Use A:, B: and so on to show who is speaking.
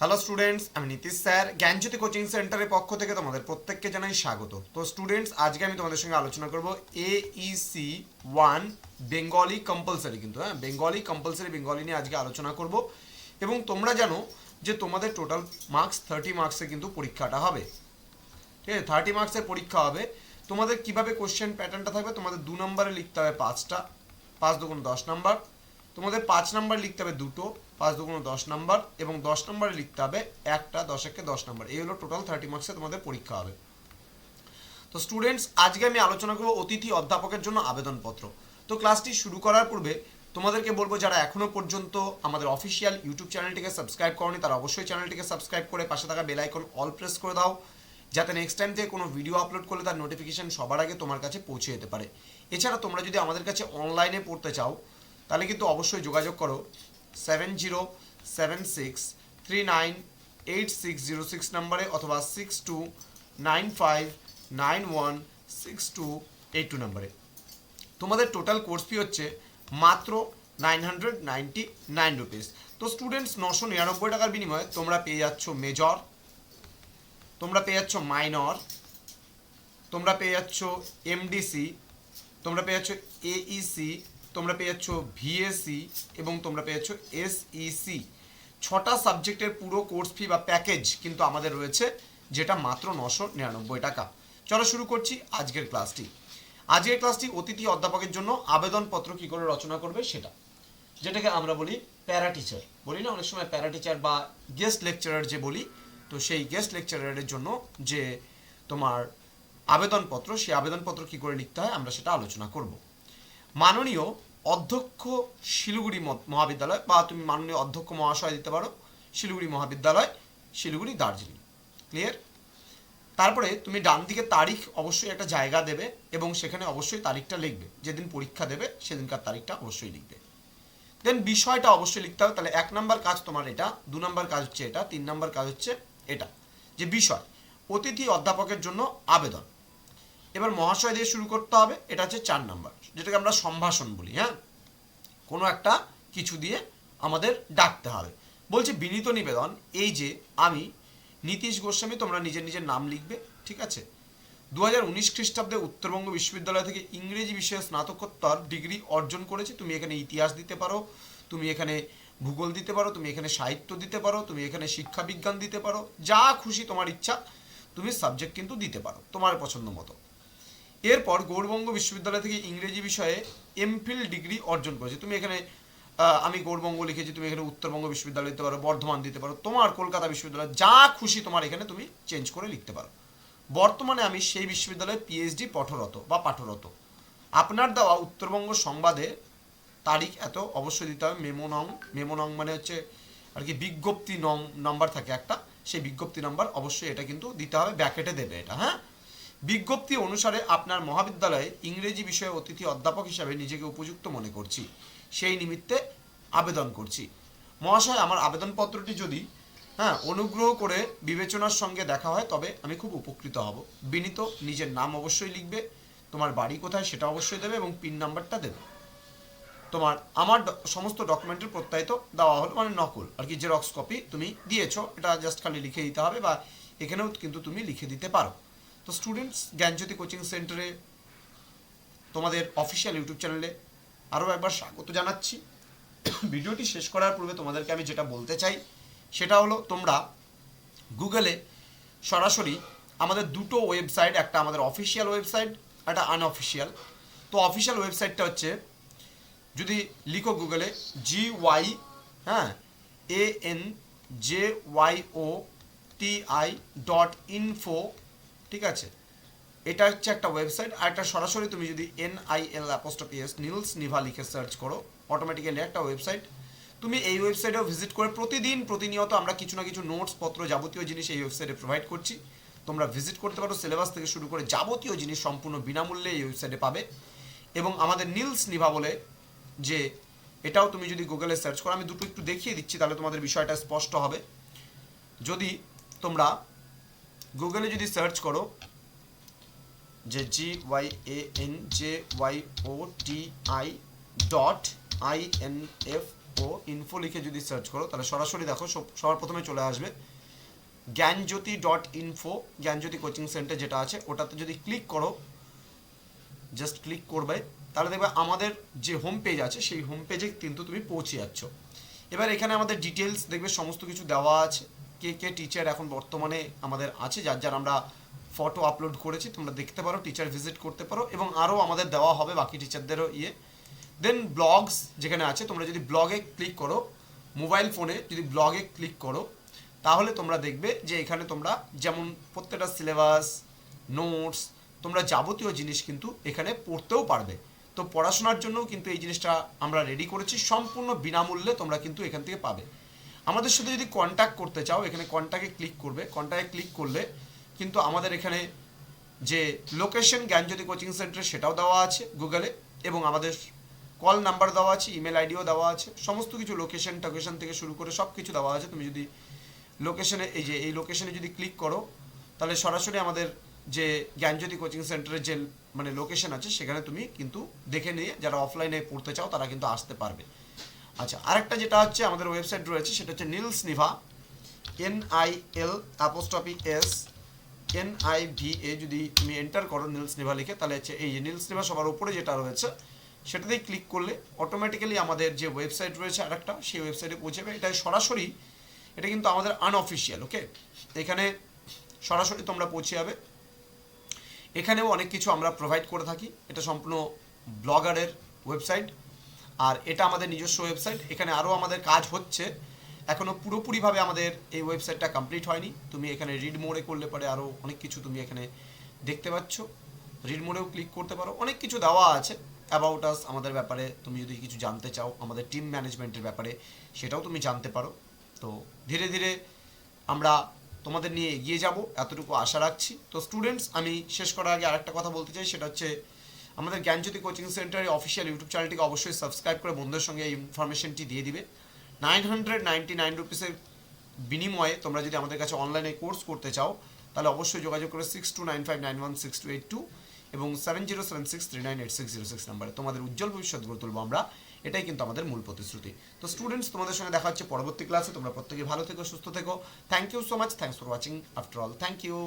A: Hello students আমি Nitish sir জ্ঞানজ্যোতি coaching সেন্টারের পক্ষ থেকে তোমাদের প্রত্যেককে জানাই স্বাগত। তো স্টুডেন্টস আজকে আমি তোমাদের সঙ্গে আলোচনা করব এইসি ওয়ান বেঙ্গলি কম্পালসারি কিন্তু হ্যাঁ? বেঙ্গলি কম্পালসারি বেঙ্গলি নিয়ে আজকে আলোচনা করব। এবং তোমরা জানো যে তোমাদের টোটাল মার্কস থার্টি মার্কসে কিন্তু পরীক্ষাটা হবে। ঠিক আছে? থার্টি মার্কসের পরীক্ষা হবে। তোমাদের কীভাবে কোশ্চেন প্যাটার্নটা থাকবে? তোমাদের দু নম্বরে লিখতে হবে পাঁচটা। পাঁচ দুগুণ দশ নাম্বার তোমাদের পাঁচ নাম্বার লিখতে হবে দুটো, পাঁচ দুগুণ দশ নাম্বার, এবং দশ নম্বরে লিখতে হবে একটা, দশ একে দশ নাম্বার। এই হলো টোটাল থার্টি মার্কসে তোমাদের পরীক্ষা হবে। তো স্টুডেন্টস আজকে আমি আলোচনা করব অতিথি অধ্যাপকের জন্য আবেদনপত্র। তো ক্লাসটি শুরু করার পূর্বে তোমাদেরকে বলব, যারা এখনও পর্যন্ত আমাদের অফিসিয়াল ইউটিউব চ্যানেলটিকে সাবস্ক্রাইব করনি, তারা অবশ্যই চ্যানেলটিকে সাবস্ক্রাইব করে পাশে থাকা বেল আইকন অল প্রেস করে দাও, যাতে নেক্সট টাইম থেকে কোনো ভিডিও আপলোড করলে তার নোটিফিকেশান সবার আগে তোমার কাছে পৌঁছে যেতে পারে। এছাড়া তোমরা যদি আমাদের কাছে অনলাইনে পড়তে চাও তাহলে কিন্তু অবশ্যই যোগাযোগ করো seven zero seven six three nine eight six zero six নাম্বারে অথবা six two nine five nine one six two eight two নাম্বারে। তোমাদের টোটাল কোর্স ফি হচ্ছে মাত্র nine hundred ninety nine rupees. তো স্টুডেন্টস নশো নিরানব্বই টাকার বিনিময়ে তোমরা পেয়ে যাচ্ছ মেজর, তোমরা পেয়ে যাচ্ছ মাইনর, তোমরা পেয়ে যাচ্ছ এমডিসি, তোমরা পেয়ে যাচ্ছ এইসি তোমরা পেয়ে যাচ্ছ ভিএসি এবং তোমরা পেয়ে যাচ্ছ এসইসি ছটা সাবজেক্টের পুরো কোর্স ফি বা প্যাকেজ কিন্তু আমাদের রয়েছে, যেটা মাত্র নশো নিরানব্বই টাকা। চলো শুরু করছি আজকের ক্লাসটি। আজকের ক্লাসটি অতিথি অধ্যাপকের জন্য আবেদনপত্র কী করে রচনা করবে সেটা। যেটাকে আমরা বলি প্যারা টিচার। বলি না, অনেক সময় প্যারা টিচার বা গেস্ট লেকচারার যে বলি, তো সেই গেস্ট লেকচারারের জন্য যে তোমার আবেদনপত্র, সেই আবেদনপত্র কী করে লিখতে হয়, আমরা সেটা আলোচনা করব। মাননীয় অধ্যক্ষ শিলিগুড়ি মহাবিদ্যালয়, বা তুমি মাননীয় অধ্যক্ষ মহাশয় দিতে পারো, শিলিগুড়ি মহাবিদ্যালয়, শিলিগুড়ি দার্জিলিং। ক্লিয়ার তারপরে তুমি ডান দিকে তারিখ অবশ্যই একটা জায়গা দেবে এবং সেখানে অবশ্যই তারিখটা লিখবে। যেদিন পরীক্ষা দেবে, সেদিনকার তারিখটা অবশ্যই লিখবে। দেন বিষয়টা অবশ্যই লিখতে হবে। তাহলে এক নম্বর কাজ তোমার এটা, দু নম্বর কাজ হচ্ছে এটা, তিন নম্বর কাজ হচ্ছে এটা। যে বিষয়, অতিথি অধ্যাপকের জন্য আবেদন। এবার মহাশয় দিয়ে শুরু করতে হবে, এটা হচ্ছে চার নাম্বার, যেটাকে আমরা সম্ভাষণ বলি হ্যাঁ? কোনো একটা কিছু দিয়ে আমাদের ডাকতে হবে। বলছে বিনীত নিবেদন, এই যে আমি, নীতিশ গোস্বামী তোমরা নিজের নিজের নাম লিখবে, ঠিক আছে? দু হাজার উনিশ খ্রিস্টাব্দে উত্তরবঙ্গ বিশ্ববিদ্যালয় থেকে ইংরেজি বিষয়ে স্নাতকোত্তর ডিগ্রি অর্জন করেছি, তুমি এখানে ইতিহাস দিতে পারো, তুমি এখানে ভূগোল দিতে পারো, তুমি এখানে সাহিত্য দিতে পারো, তুমি এখানে শিক্ষা বিজ্ঞান দিতে পারো, যা খুশি তোমার ইচ্ছা, তুমি সাবজেক্ট কিন্তু দিতে পারো, তোমার পছন্দ মতো। এরপর গৌরবঙ্গ বিশ্ববিদ্যালয় থেকে ইংরেজি বিষয়ে এমফিল ডিগ্রি অর্জন করেছে। তুমি এখানে আমি গৌরবঙ্গ লিখেছি, তুমি এখানে উত্তরবঙ্গ বিশ্ববিদ্যালয় দিতে পারো, বর্ধমান দিতে পারো, তোমার কলকাতা বিশ্ববিদ্যালয়, যা খুশি তোমার এখানে তুমি চেঞ্জ করে লিখতে পারো। বর্তমানে আমি সেই বিশ্ববিদ্যালয়ে পিএইচডি পঠরত বা পাঠরত। আপনার দেওয়া উত্তরবঙ্গ সংবাদে তারিখ এত, অবশ্যই দিতে হবে, মেমো নং মেমো নং মানে হচ্ছে আর কি বিজ্ঞপ্তি নং নাম্বার থাকে একটা, সেই বিজ্ঞপ্তি নাম্বার অবশ্যই এটা কিন্তু দিতে হবে ব্যাকেটে দেবে এটা হ্যাঁ? বিজ্ঞপ্তি অনুসারে আপনার মহাবিদ্যালয়ে ইংরেজি বিষয়ে অতিথি অধ্যাপক হিসাবে নিজেকে উপযুক্ত মনে করছি। সেই নিমিত্তে আবেদন করছি। মহাশয়, আমার আবেদনপত্রটি যদি হ্যাঁ অনুগ্রহ করে বিবেচনার সঙ্গে দেখা হয়, তবে আমি খুব উপকৃত হব। বিনীত, নিজের নাম অবশ্যই লিখবে, তোমার বাড়ি কোথায় সেটা অবশ্যই দেবে এবং পিন নাম্বারটা দেবে। তোমার, আমার সমস্ত ডকুমেন্টের প্রত্যায়িত দেওয়া হলো মানে নকল। আর কি, জেরক্স কপি তুমি দিয়েছ, এটা জাস্ট খালি লিখে দিতে হবে বা এখানেও কিন্তু তুমি লিখে দিতে পারো। তো স্টুডেন্টস জ্ঞানজ্যোতি কোচিং সেন্টারে তোমাদের অফিসিয়াল ইউটিউব চ্যানেলে আরও একবার স্বাগত জানাচ্ছি। ভিডিওটি শেষ করার পূর্বে তোমাদেরকে আমি যেটা বলতে চাই, সেটা হলো তোমরা গুগলে সরাসরি আমাদের দুটো ওয়েবসাইট একটা আমাদের অফিসিয়াল ওয়েবসাইট একটা আনঅফিসিয়াল তো অফিসিয়াল ওয়েবসাইটটা হচ্ছে, যদি লিখো গুগলে জি ওয়াই হ্যাঁ A N J Y O T I dot info ঠিক আছে? এটা হচ্ছে একটা ওয়েবসাইট আর একটা সরাসরি তুমি যদি N I L apostrophe s Nils Niva লিখে সার্চ করো অটোমেটিক্যালি একটা ওয়েবসাইট তুমি এই ওয়েবসাইটেও ভিজিট করে প্রতিদিন, প্রতিনিয়ত আমরা কিছু না কিছু নোটস পত্র যাবতীয় জিনিস এই ওয়েবসাইটে প্রোভাইড করছি। তোমরা ভিজিট করতে পারো সিলেবাস থেকে শুরু করে যাবতীয় জিনিস সম্পূর্ণ বিনামূল্যে এই ওয়েবসাইটে পাবে। এবং আমাদের নিলস নিভা বলে যে, এটাও তুমি যদি গুগলে সার্চ করো, আমি দুটো একটু দেখিয়ে দিচ্ছি, তাহলে তোমাদের বিষয়টা স্পষ্ট হবে। যদি তোমরা গুগলে যদি সার্চ করো, যে G Y A N J Y O T I dot I N F O info লিখে যদি সার্চ করো, তাহলে সরাসরি দেখো, সব- সবার প্রথমে চলে আসবে Gyanjyoti dot info Gyanjyoti coaching centre যেটা আছে, ওটাতে যদি ক্লিক করো জাস্ট ক্লিক করবে, তাহলে দেখবে আমাদের যে হোম পেজ আছে, সেই হোম পেজে কিন্তু তুমি পৌঁছে যাচ্ছ। এবার এখানে আমাদের ডিটেলস দেখবে, সমস্ত কিছু দেওয়া আছে। কে কে টিচার এখন বর্তমানে আমাদের আছে, যার যার আমরা ফটো আপলোড করেছি, তোমরা দেখতে পারো টিচার ভিজিট করতে পারো, এবং আরও আমাদের দেওয়া হবে বাকি টিচারদেরও ইয়ে। দেন ব্লগস যেখানে আছে, তোমরা যদি ব্লগে ক্লিক করো মোবাইল ফোনে যদি ব্লগে ক্লিক করো, তাহলে তোমরা দেখবে যে এখানে তোমরা যেমন প্রত্যেকটা সিলেবাস নোটস তোমরা যাবতীয় জিনিস কিন্তু এখানে পড়তেও পারবে। তো পড়াশোনার জন্যও কিন্তু এই জিনিসটা আমরা রেডি করেছি, সম্পূর্ণ বিনামূল্যে তোমরা কিন্তু এখান থেকে পাবে। আমাদের সাথে যদি কন্ট্যাক্ট করতে চাও, এখানে কন্ট্যাক্টে ক্লিক করবে। কন্ট্যাক্টে ক্লিক করলে কিন্তু আমাদের এখানে যে লোকেশন জ্ঞানজ্যোতি কোচিং সেন্টার সেটাও দেওয়া আছে গুগলে এবং আমাদের কল নাম্বার দেওয়া আছে ইমেল আইডিও দেওয়া আছে। সমস্ত কিছু লোকেশন টোকেশন থেকে শুরু করে সব কিছু দেওয়া আছে। তুমি যদি লোকেশনে এই যে, এই লোকেশনে যদি ক্লিক করো, তাহলে সরাসরি আমাদের যে জ্ঞানজ্যোতি কোচিং সেন্টারের যে মানে লোকেশন আছে, সেখানে তুমি কিন্তু দেখে নিয়ে যারা অফলাইনে পড়তে চাও, তারা কিন্তু আসতে পারবে। আচ্ছা আরেকটা যেটা হচ্ছে আমাদের ওয়েবসাইট রয়েছে, সেটা হচ্ছে Nils Niva N I L apostrophe S N I V A যদি তুমি এন্টার করো নীলস নিভা লিখে, তাহলে হচ্ছে এই যে নীলস নিভা সবার উপরে যেটা রয়েছে, সেটাতেই ক্লিক করলে অটোমেটিক্যালি আমাদের যে ওয়েবসাইট রয়েছে আরেকটা, সেই ওয়েবসাইটে পৌঁছে যাবে এটা সরাসরি, এটা কিন্তু আমাদের আনঅফিসিয়াল ওকে এখানে সরাসরি তোমরা পৌঁছে যাবে। এখানেও অনেক কিছু আমরা প্রোভাইড করে থাকি। এটা সম্পূর্ণ ব্লগারের ওয়েবসাইট আর এটা আমাদের নিজস্ব ওয়েবসাইট এখানে আরও আমাদের কাজ হচ্ছে। এখনও পুরোপুরিভাবে আমাদের এই ওয়েবসাইটটা কমপ্লিট হয়নি। তুমি এখানে রিড মোড়ে করলে পরে আরও অনেক কিছু তুমি এখানে দেখতে পাচ্ছ। রিড মোড়েও ক্লিক করতে পারো। অনেক কিছু দেওয়া আছে। অ্যাবাউট আস আমাদের ব্যাপারে তুমি যদি কিছু জানতে চাও, আমাদের টিম ম্যানেজমেন্টের ব্যাপারে সেটাও তুমি জানতে পারো। তো ধীরে ধীরে আমরা তোমাদের নিয়ে এগিয়ে যাব। এতটুকু আশা রাখছি। তো স্টুডেন্টস আমি শেষ করার আগে আরেকটা কথা বলতে চাই, সেটা হচ্ছে আমাদের জ্ঞানজ্যোতি কোচিং সেন্টারের অফিসিয়াল ইউটিউব চ্যানেলটিকে অবশ্যই সাবস্ক্রাইব করে বন্ধুদের সঙ্গে এই ইনফরমেশনটি দিয়ে দিবে। নাইন হান্ড্রেড নাইনটি নাইন রুপিসের বিনিময়ে তোমরা যদি আমাদের কাছে অনলাইনে কোর্স করতে চাও, তাহলে অবশ্যই যোগাযোগ করে six two nine five nine one six two eight two এবং seven zero seven six three nine eight six zero six নাম্বারে তোমাদের উজ্জ্বল ভবিষ্যৎ গড়ে তুলবো আমরা। এটাই কিন্তু আমাদের মূল প্রতিশ্রুতি। তো স্টুডেন্টস তোমাদের সঙ্গে দেখা হচ্ছে পরবর্তী ক্লাসে তোমরা প্রত্যেকে ভালো থেকো, সুস্থ থেকো। Thank you so much thanks for watching after all thank you